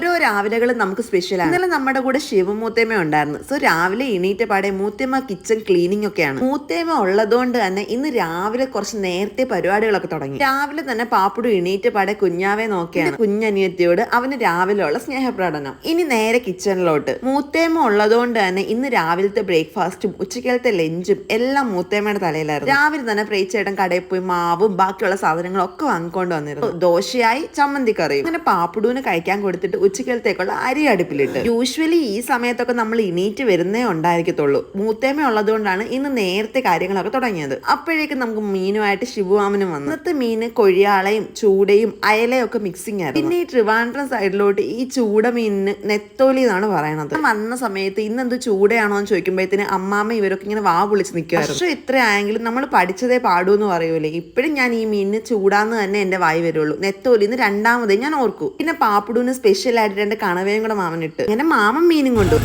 número ഓരോ രാവിലെകളും നമുക്ക് സ്പെഷ്യലാണ് ഇന്നലെ നമ്മുടെ കൂടെ ശിവമൂത്തേമ ഉണ്ടായിരുന്നു. സോ രാവിലെ എണീറ്റ പാടെ മൂത്തേമ കിച്ചൺ ക്ലീനിങ് ഒക്കെയാണ്. മൂത്തേമ ഉള്ളതുകൊണ്ട് തന്നെ ഇന്ന് രാവിലെ കുറച്ച് നേരത്തെ പരിപാടികളൊക്കെ തുടങ്ങി. രാവിലെ തന്നെ പാപ്പുടു എണീറ്റ പാടെ കുഞ്ഞാവെ നോക്കിയാണ്. കുഞ്ഞനിയത്തിയോട് അവന് രാവിലെ ഉള്ള സ്നേഹപ്രകടനം. ഇനി നേരെ കിച്ചണിലോട്ട് മൂത്തേമ ഉള്ളതുകൊണ്ട് തന്നെ ഇന്ന് രാവിലത്തെ ബ്രേക്ക്ഫാസ്റ്റും ഉച്ചക്കലത്തെ ലഞ്ചും എല്ലാം മൂത്തേമയുടെ തലയിലായിരുന്നു. രാവിലെ തന്നെ പ്രേച്ചേട്ടൻ കടയിൽ പോയി മാവും ബാക്കിയുള്ള സാധനങ്ങളും ഒക്കെ വാങ്ങിക്കൊണ്ട് വന്നിരുന്നു. ദോശയായി ചമ്മന്തി കറിയും. അങ്ങനെ പാപ്പുടൂന് കഴിക്കാൻ കൊടുത്തിട്ട് ഉച്ചക്കലത്തേക്കുള്ള അരി അടുപ്പിലിട്ട്. യൂഷ്വലി ഈ സമയത്തൊക്കെ നമ്മൾ ഇണീറ്റ് വരുന്നേ ഉണ്ടായിരിക്കത്തുള്ളൂ. മൂത്തേമ ഉള്ളതുകൊണ്ടാണ് ഇന്ന് നേരത്തെ കാര്യങ്ങളൊക്കെ തുടങ്ങിയത്. അപ്പോഴേക്കും നമുക്ക് മീനുമായിട്ട് ശിവവാമനും വന്നു. ഇന്നത്തെ മീന് കൊഴിയാളയും ചൂടയും അയലയും ഒക്കെ മിക്സിംഗ് ആയിരുന്നു. പിന്നെ ഈ ട്രിവാൻഡ്രം സൈഡിലോട്ട് ഈ ചൂട മീനിന് നെത്തോലി എന്നാണ് പറയണത്. വന്ന സമയത്ത് ഇന്ന് എന്ത് ചൂടയാണോ എന്ന് ചോദിക്കുമ്പോഴത്തേന് അമ്മാമ്മ ഇവരൊക്കെ ഇങ്ങനെ വാ വിളിച്ച് നിൽക്കുമായിരുന്നു. പക്ഷെ ഇത്രയായെങ്കിലും നമ്മൾ പഠിച്ചതേ പാടൂ എന്ന് പറയൂലേ ഇപ്പോഴും ഞാൻ ഈ മീനിന് ചൂടാന്ന് തന്നെ എന്റെ വായി വരുള്ളൂ. നെത്തോലി ഇന്ന് രണ്ടാമതേ ഞാൻ ഓർക്കൂ. പിന്നെ പാപ്പിടൂന് സ്പെഷ്യൽ ആയിട്ട് രണ്ട് കണവയും കൂടെ മാമൻ ഇട്ട്. അങ്ങനെ മാമൻ മീനും കൊണ്ടു.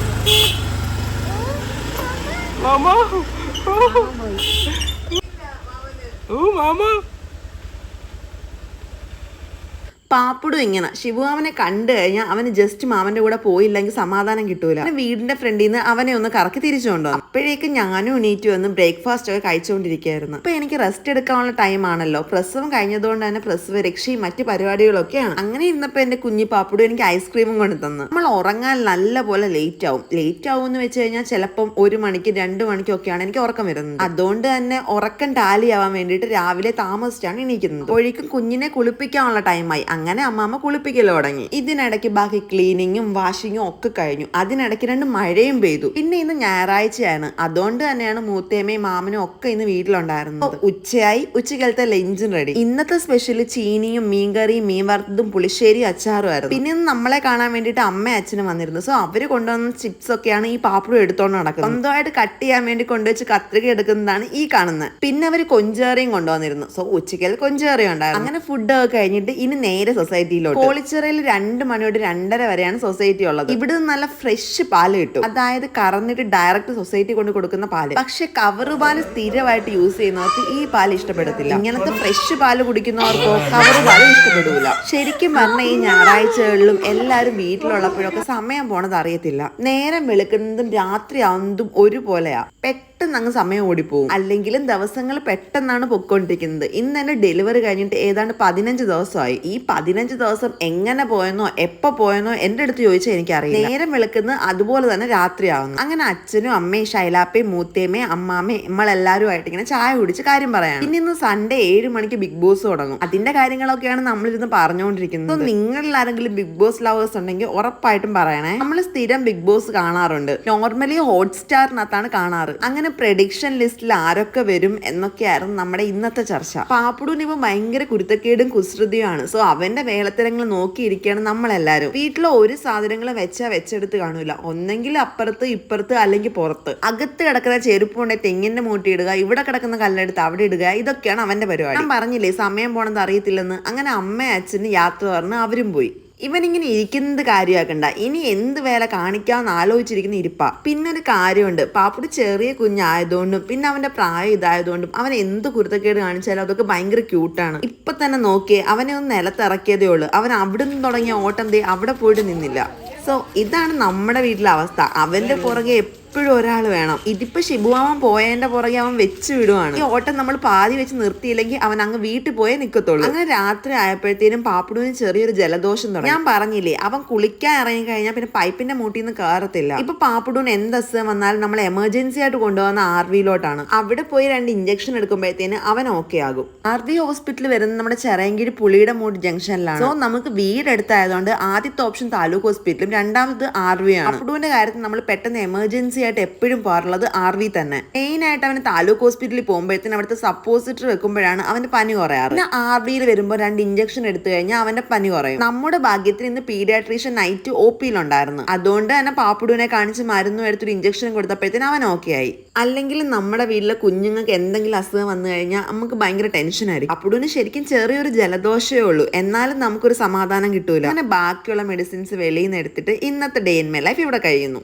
മാമ. ഓ Mama! പാപ്പുടും ഇങ്ങനെ. ശിവുമാമനെ കണ്ടു കഴിഞ്ഞാൽ അവന് ജസ്റ്റ് മാമന്റെ കൂടെ പോയില്ലെങ്കിൽ സമാധാനം കിട്ടൂല. വീടിന്റെ ഫ്രണ്ടിൽ നിന്ന് അവനെ ഒന്ന് കറക്കി തിരിച്ചു കൊണ്ടുവന്നു. അപ്പോഴേക്കും ഞാനും എണീറ്റ് വന്ന് ബ്രേക്ക്ഫാസ്റ്റ് ഒക്കെ കഴിച്ചുകൊണ്ടിരിക്കുകയായിരുന്നു. അപ്പൊ എനിക്ക് റെസ്റ്റ് എടുക്കാനുള്ള ടൈം ആണല്ലോ. പ്രസവം കഴിഞ്ഞതുകൊണ്ട് തന്നെ പ്രസവ രക്ഷയും മറ്റ് പരിപാടികളൊക്കെയാണ്. അങ്ങനെ ഇരുന്നപ്പോൾ എന്റെ കുഞ്ഞി പാപ്പുടും എനിക്ക് ഐസ്ക്രീമും കൊണ്ട് തന്നു. നമ്മൾ ഉറങ്ങാൻ നല്ല പോലെ ലേറ്റ് ആവും. ലേറ്റ് ആവും എന്ന് വെച്ച് കഴിഞ്ഞാൽ ചിലപ്പം ഒരു മണിക്ക് രണ്ട് മണിക്കൊക്കെയാണ് എനിക്ക് ഉറക്കം വരുന്നത്. അതുകൊണ്ട് തന്നെ ഉറക്കം ടാലി ആവാൻ വേണ്ടിയിട്ട് രാവിലെ താമസിച്ചാണ് എണീക്കുന്നത്. ഒഴിക്കും കുഞ്ഞിനെ കുളിപ്പിക്കാനുള്ള ടൈമായി അങ്ങനെ അമ്മാമ്മ കുളിപ്പിക്കൽ തുടങ്ങി. ഇതിനിടയ്ക്ക് ബാക്കി ക്ലീനിങ്ങും വാഷിങ്ങും ഒക്കെ കഴിഞ്ഞു. അതിനിടയ്ക്ക് രണ്ട് മഴയും പെയ്തു. പിന്നെ ഇന്ന് ഞായറാഴ്ചയാണ്. അതുകൊണ്ട് തന്നെയാണ് മൂത്തേമ്മയും മാമനും ഒക്കെ ഇന്ന് വീട്ടിലുണ്ടായിരുന്നത്. ഉച്ചയായി. ഉച്ചകാലത്തെ ലഞ്ചും റെഡി ഇന്നത്തെ സ്പെഷ്യൽ ചീനിയും മീൻകറിയും മീൻ വറുത്തതും പുളിശ്ശേരി അച്ചാറും ആയിരുന്നു. പിന്നെ നമ്മളെ കാണാൻ വേണ്ടിയിട്ട് അമ്മ അച്ഛനും വന്നിരുന്നു. സോ അവർ കൊണ്ടുവന്ന ചിപ്സ് ഒക്കെയാണ് ഈ പാപ്പടും എടുത്തോണ്ട് നടക്കുന്നത്. സ്വന്തമായിട്ട് കട്ട് ചെയ്യാൻ വേണ്ടി കൊണ്ടുവച്ച് കത്രിക എടുക്കുന്നതാണ് ഈ കാണുന്നത്. പിന്നെ അവർ കൊഞ്ചേറിയും കൊണ്ടുവന്നിരുന്നു. സോ ഉച്ചക്കൽ കൊഞ്ചേറിയും ഉണ്ടായിരുന്നു. അങ്ങനെ ഫുഡ് ഒക്കെ കഴിഞ്ഞിട്ട് ഇനി നേരെ സൊസൈറ്റിയിലോട്ട്. കോളിച്ചിറയിൽ രണ്ട് മണിയോട് രണ്ടര വരെയാണ് സൊസൈറ്റി ഉള്ളത്. ഇവിടെ നല്ല ഫ്രഷ് പാൽ കിട്ടും. അതായത് കറന്നിട്ട് ഡയറക്റ്റ് സൊസൈറ്റി കൊണ്ട് കൊടുക്കുന്ന പാൽ. പക്ഷെ കവറ് പാൽ സ്ഥിരമായിട്ട് യൂസ് ചെയ്യുന്നവർക്ക് ഈ പാൽ ഇഷ്ടപ്പെടത്തില്ല. ഇങ്ങനത്തെ ഫ്രഷ് പാൽ കുടിക്കുന്നവർക്കോ കവർ പാൽ ഇഷ്ടപ്പെടില്ല ശരിക്കും പറഞ്ഞ ഈ ഞായറാഴ്ചകളിലും എല്ലാവരും വീട്ടിലുള്ളപ്പോഴൊക്കെ സമയം പോണത് അറിയത്തില്ല നേരം വെളുക്കുന്നതും രാത്രി ആവുന്നതും ഒരുപോലെയാ. പെട്ടെന്ന് അങ്ങ് സമയം ഓടിപ്പോകും അല്ലെങ്കിലും ദിവസങ്ങൾ പെട്ടെന്നാണ് പൊക്കോണ്ടിരിക്കുന്നത് ഇന്ന് എന്റെ ഡെലിവറി കഴിഞ്ഞിട്ട് ഏതാണ്ട് പതിനഞ്ച് ദിവസമായി. ഈ പതിനഞ്ച് ദിവസം എങ്ങനെ പോയെന്നോ എപ്പോ പോയെന്നോ എന്റെ അടുത്ത് ചോദിച്ചാൽ എനിക്കറിയില്ല. നേരം വിളിക്കുന്ന അതുപോലെ തന്നെ രാത്രിയാവുന്നു. അങ്ങനെ അച്ഛനും അമ്മയും ശൈലാപ്പയും മൂത്തേമ്മയും അമ്മാമ്മയും നമ്മളെല്ലാവരുമായിട്ട് ഇങ്ങനെ ചായ കുടിച്ച് കാര്യം പറയാം പിന്നെ ഇന്ന് സൺഡേ ഏഴ് മണിക്ക് ബിഗ് ബോസ് തുടങ്ങും. അതിന്റെ കാര്യങ്ങളൊക്കെയാണ് നമ്മളിരുന്ന് പറഞ്ഞുകൊണ്ടിരിക്കുന്നത്. നിങ്ങളിൽ ആരെങ്കിലും ബിഗ് ബോസ് ലവേഴ്സ് ഉണ്ടെങ്കിൽ ഉറപ്പായിട്ടും പറയണേ. നമ്മൾ സ്ഥിരം ബിഗ് ബോസ് കാണാറുണ്ട്. നോർമലി ഹോട്ട്സ്റ്റാറിനകത്താണ് കാണാറ്. അങ്ങനെ പ്രഡിക്ഷൻ ലിസ്റ്റിൽ ആരൊക്കെ വരും എന്നൊക്കെയായിരുന്നു നമ്മുടെ ഇന്നത്തെ ചർച്ച. പാപ്പുടൂന് ഇപ്പൊ ഭയങ്കര കുരുത്തക്കേടും കുസൃതിയുമാണ്. സോ അവന്റെ വേളത്തരങ്ങൾ നോക്കിയിരിക്കുകയാണ് നമ്മളെല്ലാരും വീട്ടിലെ ഒരു സാധനങ്ങൾ വെച്ചാ വെച്ചെടുത്ത് കാണൂല. ഒന്നെങ്കിൽ അപ്പുറത്ത് ഇപ്പുറത്ത് അല്ലെങ്കിൽ പുറത്ത്. അകത്ത് കിടക്കുന്ന ചെരുപ്പ് കൊണ്ട് തെങ്ങിന്റെ മൂട്ടി ഇടുക ഇവിടെ കിടക്കുന്ന കല്ലെടുത്ത് അവിടെ ഇടുക ഇതൊക്കെയാണ് അവന്റെ പരിപാടി. ഞാൻ പറഞ്ഞില്ലേ സമയം പോണെന്ന് അറിയത്തില്ലെന്ന്. അങ്ങനെ അമ്മ അച്ഛന് യാത്ര പറഞ്ഞ് അവരും പോയി. ഇവനിങ്ങനെ ഇരിക്കുന്നത് കാര്യമാക്കണ്ട. ഇനി എന്ത് വേല കാണിക്കാമെന്ന് ആലോചിച്ചിരിക്കുന്ന ഇരിപ്പ. പിന്നെ ഒരു കാര്യമുണ്ട്. പാപ്പുടി ചെറിയ കുഞ്ഞായതുകൊണ്ടും പിന്നെ അവന്റെ പ്രായം ഇതായതുകൊണ്ടും അവൻ എന്ത് കുരുത്തക്കേട് കാണിച്ചാലും അതൊക്കെ ഭയങ്കര ക്യൂട്ടാണ്. ഇപ്പൊ തന്നെ നോക്കിയേ അവനെ ഒന്ന് നിലത്തിറക്കിയതേ ഉള്ളൂ. അവൻ അവിടെ നിന്ന് തുടങ്ങിയ ഓട്ടം ദേ അവിടെ പോയിട്ട് നിന്നില്ല. സോ ഇതാണ് നമ്മുടെ വീട്ടിലെ അവസ്ഥ. അവന്റെ പുറകെ എപ്പോഴും ഒരാൾ വേണം. ഇതിപ്പോ ശിബുമാമൻ പോയതിന്റെ പുറകെ അവൻ വെച്ച് വിടുവാണ്. ഈ ഓട്ടം നമ്മൾ പാതി വെച്ച് നിർത്തിയില്ലെങ്കിൽ അവൻ അങ്ങ് വീട്ടിൽ പോയേ നിൽക്കത്തുള്ളൂ അങ്ങനെ രാത്രി ആയപ്പോഴത്തേനും പാപ്പിടുവിന് ചെറിയൊരു ജലദോഷം തുടങ്ങി. ഞാൻ പറഞ്ഞില്ലേ അവൻ കുളിക്കാൻ ഇറങ്ങി കഴിഞ്ഞാൽ പിന്നെ പൈപ്പിന്റെ മൂട്ടിൽ നിന്ന് കയറത്തില്ല ഇപ്പൊ പാപ്പിടുവിന് എന്ത് അസുഖം വന്നാലും നമ്മൾ എമർജൻസി ആയിട്ട് കൊണ്ടുപോകുന്ന ആർ വിയിലോട്ടാണ് അവിടെ പോയി രണ്ട് ഇഞ്ചക്ഷൻ എടുക്കുമ്പോഴത്തേന് അവൻ ഓക്കെ ആകും. ആർ വി ഹോസ്പിറ്റലിൽ വരുന്നത് നമ്മുടെ ചെറയങ്കിരി പുളിയുടെ മൂട് ജംഗ്ഷനിലാണ് സോ നമുക്ക് വീടെടുത്തായതുകൊണ്ട് ആദ്യത്തെ ഓപ്ഷൻ താലൂക്ക് ഹോസ്പിറ്റലും രണ്ടാമത് ആർ വി ആണ്. പാപ്പിടുവിന്റെ കാര്യത്തിൽ നമ്മൾ പെട്ടെന്ന് എമർജൻസി ആയിട്ട് എപ്പോഴും പോകാറുള്ളത് ആർ വി തന്നെ. മെയിൻ ആയിട്ട് അവന് താലൂക്ക് ഹോസ്പിറ്റലിൽ പോകുമ്പോഴത്തേന് അവിടുത്തെ സപ്പോസിറ്റർ വെക്കുമ്പോഴാണ് അവന്റെ പനി കുറയാറ്. പിന്നെ ആർ വിയിൽ വരുമ്പോൾ രണ്ട് ഇഞ്ചക്ഷൻ എടുത്തു കഴിഞ്ഞാൽ അവന്റെ പനി കുറയും. നമ്മുടെ ഭാഗ്യത്തിന് ഇന്ന് പീഡിയാട്രീഷ്യൻ നൈറ്റ് ഒ പിയിലുണ്ടായിരുന്നു അതുകൊണ്ട് തന്നെ പാപ്പുടുവിനെ കാണിച്ച് മരുന്നും എടുത്തൊരു ഇഞ്ചക്ഷൻ കൊടുത്തപ്പോഴത്തേന് അവൻ ഓക്കെ ആയി. അല്ലെങ്കിൽ നമ്മുടെ വീട്ടിലെ കുഞ്ഞുങ്ങൾക്ക് എന്തെങ്കിലും അസുഖം വന്നു കഴിഞ്ഞാൽ നമുക്ക് ഭയങ്കര ടെൻഷൻ ആയിരിക്കും. അപ്പുടുവിന് ശരിക്കും ചെറിയൊരു ജലദോഷമേ ഉള്ളൂ. എന്നാലും നമുക്കൊരു സമാധാനം കിട്ടൂല. അങ്ങനെ ബാക്കിയുള്ള മെഡിസിൻസ് വെളിയിൽ നിന്ന് എടുത്തിട്ട് ഇന്നത്തെ ഡേ ഇൻ മൈ ലൈഫ് ഇവിടെ കഴിയുന്നു.